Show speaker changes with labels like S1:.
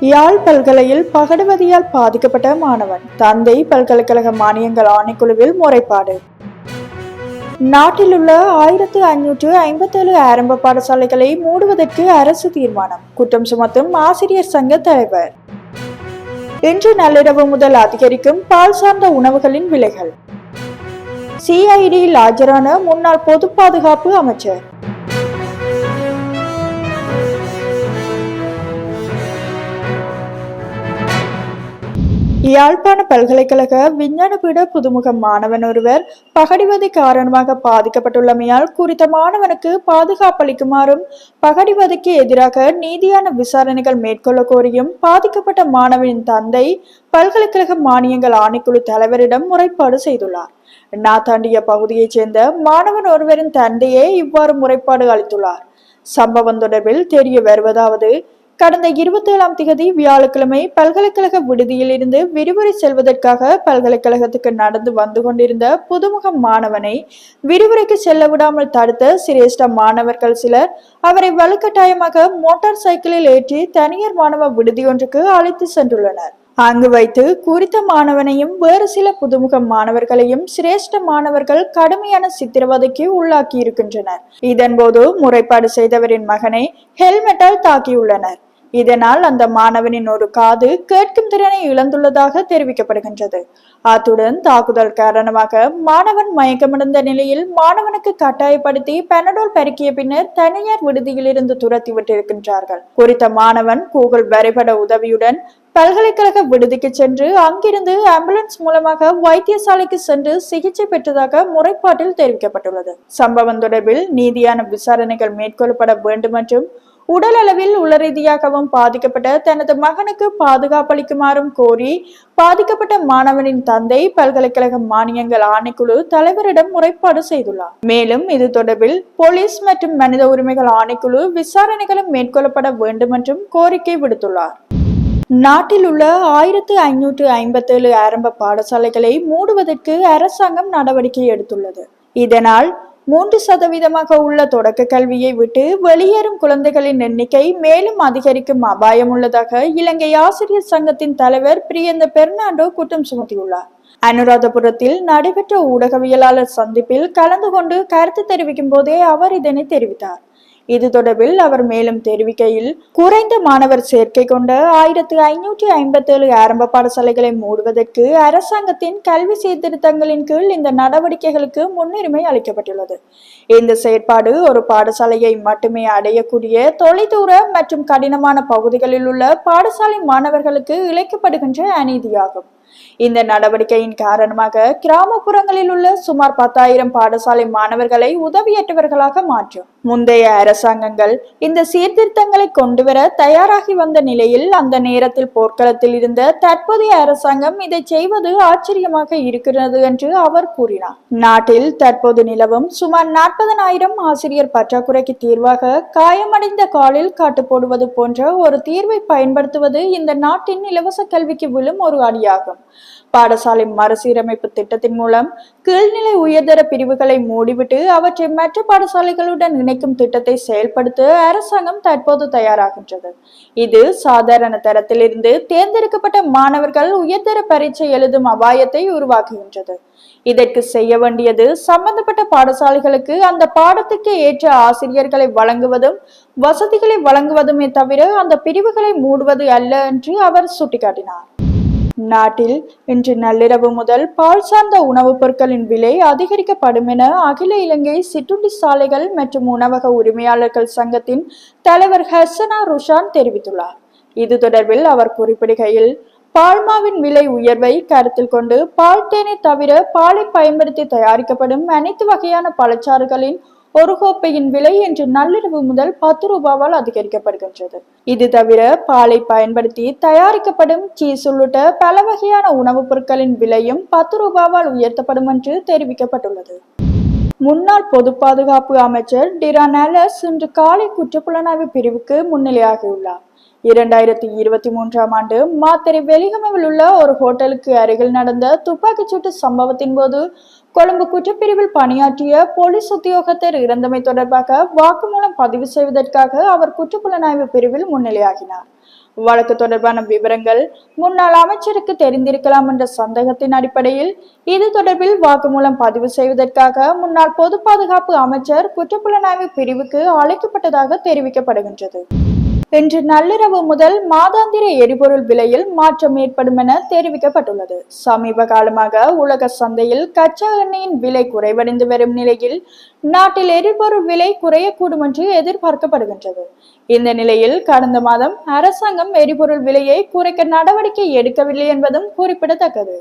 S1: யாழ் பல்கலையில் பகடுவதியால் பாதிக்கப்பட்ட மாணவன். தந்தை பல்கலைக்கழக மானியங்கள் ஆணைக்குழுவில் முறைப்பாடு. நாட்டிலுள்ள ஆயிரத்து ஐநூற்று ஐம்பத்தேழு ஆரம்ப பாடசாலைகளை மூடுவதற்கு அரசு தீர்மானம். குற்றம் சுமத்தும் ஆசிரியர் சங்க தலைவர். இன்று நள்ளிரவு முதல் அதிகரிக்கும் பால் சார்ந்த உணவுகளின் விலைகள். சிஐடியில் ஆஜரான முன்னாள் பொது பாதுகாப்பு அமைச்சர். யாழ்ப்பாண பல்கலைக்கழக விஞ்ஞான பீட புதுமுக மாணவன் ஒருவர் பகடிவதை காரணமாக பாதிக்கப்பட்டுள்ளமையால் குறித்த மாணவனுக்கு பாதுகாப்பளிக்குமாறும் பகடிவதைக்கு எதிராக நீதியான விசாரணைகள் மேற்கொள்ள கோரியும் பாதிக்கப்பட்ட மாணவனின் தந்தை பல்கலைக்கழக மானியங்கள் ஆணைக்குழு தலைவரிடம் முறைப்பாடு செய்துள்ளார். நாத்தாண்டிய பகுதியைச் சேர்ந்த மாணவன் ஒருவரின் தந்தையே இவ்வாறு முறைப்பாடு அளித்துள்ளார். சம்பவம் தொடர்பில் தெரிய வருவதாவது கடந்த இருபத்தி ஏழாம் திகதி வியாழக்கிழமை பல்கலைக்கழக விடுதியில் இருந்து விரிவுரை செல்வதற்காக பல்கலைக்கழகத்துக்கு நடந்து வந்து கொண்டிருந்த புதுமுக மாணவனை விரிவுரைக்கு செல்ல விடாமல் தடுத்த சிரேஷ்ட மாணவர்கள் சிலர் அவரை வலுக்கட்டாயமாக மோட்டார் சைக்கிளில் ஏற்றி தனியார் மாணவ விடுதி ஒன்றுக்கு அழைத்து சென்றுள்ளனர். அங்கு வைத்து குறித்த மாணவனையும் வேறு சில புதுமுக மாணவர்களையும் சிரேஷ்ட மாணவர்கள் கடுமையான சித்திரவதைக்கு உள்ளாக்கி இருக்கின்றனர் இதன்போது முறைப்பாடு செய்தவரின் மகனை ஹெல்மெட்டால் தாக்கியுள்ளனர். இதனால் அந்த மாணவனின் ஒரு காது கேட்கும் திறனை இழந்துள்ளதாக தெரிவிக்கப்படுகின்றது. அத்துடன் தாக்குதல் காரணமாக மாணவன் மயக்கமடைந்த நிலையில் மாணவனுக்கு கட்டாயப்படுத்தி பெனடோல் பெருக்கிய பின்னர் தனியார் விடுதியில் இருந்து துரத்தி விட்டிருக்கின்றார்கள். குறித்த மாணவன் கூகுள் வரைபட உதவியுடன் பல்கலைக்கழக விடுதிக்கு சென்று அங்கிருந்து ஆம்புலன்ஸ் மூலமாக வைத்தியசாலைக்கு சென்று சிகிச்சை பெற்றதாக முறைப்பாட்டில் தெரிவிக்கப்பட்டுள்ளது. சம்பவம் தொடர்பில் நீதியான விசாரணைகள் மேற்கொள்ளப்பட வேண்டும் என்றும் உடல் அளவில் உள ரீதியாகவும் பாதிக்கப்பட்ட தனது மகனுக்கு பாதுகாப்பளிக்குமாறும் கோரி பாதிக்கப்பட்ட மாணவனின் தந்தை பல்கலைக்கழக மானியங்கள் ஆணைக்குழு தலைவரிடம் முறைப்பாடு செய்துள்ளார். மேலும் இது தொடர்பில் போலீஸ் மற்றும் மனித உரிமைகள் ஆணைக்குழு விசாரணைகளும் மேற்கொள்ளப்பட வேண்டும் என்றும் கோரிக்கை விடுத்துள்ளார். நாட்டில் உள்ள ஆயிரத்து ஐநூற்று ஐம்பத்தேழு ஆரம்ப பாடசாலைகளை மூடுவதற்கு அரசாங்கம் நடவடிக்கை எடுத்துள்ளது. இதனால் மூன்று சதவீதமாக உள்ள தொடக்க கல்வியை விட்டு வெளியேறும் குழந்தைகளின் எண்ணிக்கை மேலும் அதிகரிக்கும் அபாயம் உள்ளதாக இலங்கை ஆசிரியர் சங்கத்தின் தலைவர் பிரியந்த பெர்னாண்டோ குற்றம் சுமத்தியுள்ளார். அனுராதபுரத்தில் நடைபெற்ற ஊடகவியலாளர் சந்திப்பில் கலந்து கொண்டு கருத்து தெரிவிக்கும் போதே அவர் இதனை தெரிவித்தார். இது தொடர்பில் அவர் மேலும் தெரிவிக்கையில் குறைந்த மாணவர் சேர்க்கை கொண்ட ஆயிரத்து ஐநூற்றி ஐம்பத்தி ஏழு ஆரம்ப பாடசாலைகளை மூடுவதற்கு அரசாங்கத்தின் கல்வி சீர்திருத்தங்களின் கீழ் இந்த நடவடிக்கைகளுக்கு முன்னுரிமை அளிக்கப்பட்டுள்ளது. இந்த செயற்பாடு ஒரு பாடசாலையை மட்டுமே அடையக்கூடிய தொலைதூர மற்றும் கடினமான பகுதிகளில் உள்ள பாடசாலை மாணவர்களுக்கு இழைக்கப்படுகின்ற அநீதியாகும். இந்த நடவடிக்கையின் காரணமாக கிராமப்புறங்களில் உள்ள சுமார் பத்தாயிரம் பாடசாலை மாணவர்களை உதவியற்றவர்களாக மாற்றும். முந்தைய அரசாங்கங்கள் இந்த சீர்திருத்தங்களை கொண்டுவர தயாராகி வந்த நிலையில் அந்த நேரத்தில் போர்க்களத்தில் இருந்த தற்போதைய அரசாங்கம் இதை செய்வது ஆச்சரியமாக இருக்கிறது என்று அவர் கூறினார். நாட்டில் தற்போது நிலவும் சுமார் நாற்பதனாயிரம் ஆசிரியர் பற்றாக்குறைக்கு தீர்வாக காயமடைந்த காலில் காட்டு போடுவது போன்ற ஒரு தீர்வை பயன்படுத்துவது இந்த நாட்டின் இலவச கல்விக்கு விழும் ஒரு அடியாகும் பாடசாலை மறுசீரமைப்பு திட்டத்தின் மூலம் கீழ்நிலை உயர்தர பிரிவுகளை மூடிவிட்டு அவற்றை மற்ற பாடசாலைகளுடன் இணைக்கும் திட்டத்தை செயல்படுத்த அரசாங்கம் தற்போது தயாராகின்றது. இது சாதாரண தரத்திலிருந்து தேர்ந்தெடுக்கப்பட்ட மாணவர்கள் உயர்தர பரீட்சை எழுதும் அபாயத்தை உருவாக்குகின்றது. இதற்கு செய்ய வேண்டியது சம்பந்தப்பட்ட பாடசாலைகளுக்கு அந்த பாடத்துக்கு ஏற்ற ஆசிரியர்களை வழங்குவதும் வசதிகளை வழங்குவதுமே தவிர அந்த பிரிவுகளை மூடுவது அல்ல என்று அவர் சுட்டிக்காட்டினார். நாட்டில் இன்று நள்ளிரவு முதல் பால் சார்ந்த உணவுப் பொருட்களின் விலை அதிகரிக்கப்படும் என அகில இலங்கை சிற்றுண்டி சாலைகள் மற்றும் உணவக உரிமையாளர்கள் சங்கத்தின் தலைவர் ஹசனா ருஷான் தெரிவித்துள்ளார். இது தொடர்பில் அவர் குறிப்பிடுகையில் பால்மாவின் விலை உயர்வை கருத்தில் கொண்டு பால் தேனை தவிர பாலை பயன்படுத்தி தயாரிக்கப்படும் அனைத்து வகையான பழச்சாறுகளின் ஒரு கோப்பையின் விலை இன்று நள்ளிரவு முதல் பத்து ரூபாவால் அதிகரிக்கப்படுகின்றது. இது தவிர பாலை பயன்படுத்தி தயாரிக்கப்படும் சீஸ் உள்ளிட்ட பல வகையான உணவுப் பொருட்களின் விலையும் பத்து ரூபாவால் உயர்த்தப்படும் என்று தெரிவிக்கப்பட்டுள்ளது. முன்னாள் பொது பாதுகாப்பு அமைச்சர் டிரா அலஸ் இன்று காலை குற்றப்புலனாய்வு பிரிவுக்கு முன்னிலையாகியுள்ளார். இரண்டாயிரத்தி இருபத்தி மூன்றாம் ஆண்டு மாத்தறை வெளிகமைவில் உள்ள ஒரு ஹோட்டலுக்கு அருகில் நடந்த துப்பாக்கிச்சூட்டு சம்பவத்தின் போது கொழும்பு குற்றப்பிரிவில் பணியாற்றிய போலீஸ் உத்தியோகத்தர் இறந்தமை தொடர்பாக வாக்குமூலம் பதிவு செய்வதற்காக அவர் குற்றப்புலனாய்வு பிரிவில் முன்னிலையாகினார். வழக்கு தொடர்பான விவரங்கள் முன்னாள் அமைச்சருக்கு தெரிந்திருக்கலாம் என்ற சந்தேகத்தின் அடிப்படையில் இது தொடர்பில் வாக்குமூலம் பதிவு செய்வதற்காக முன்னாள் பொது பாதுகாப்பு அமைச்சர் குற்றப்புலனாய்வு பிரிவுக்கு அழைக்கப்பட்டதாக தெரிவிக்கப்படுகின்றது. இன்று நள்ளிரவு முதல் மாதாந்திர எரிபொருள் விலையில் மாற்றம் ஏற்படும் என தெரிவிக்கப்பட்டுள்ளது. சமீப காலமாக உலக சந்தையில் கச்சா எண்ணெயின் விலை குறைவடைந்து வரும் நிலையில் நாட்டில் எரிபொருள் விலை குறையக்கூடும் என்று எதிர்பார்க்கப்படுகின்றது. இந்த நிலையில் கடந்த மாதம் அரசாங்கம் எரிபொருள் விலையை குறைக்க நடவடிக்கை எடுக்கவில்லை என்பதும் குறிப்பிடத்தக்கது.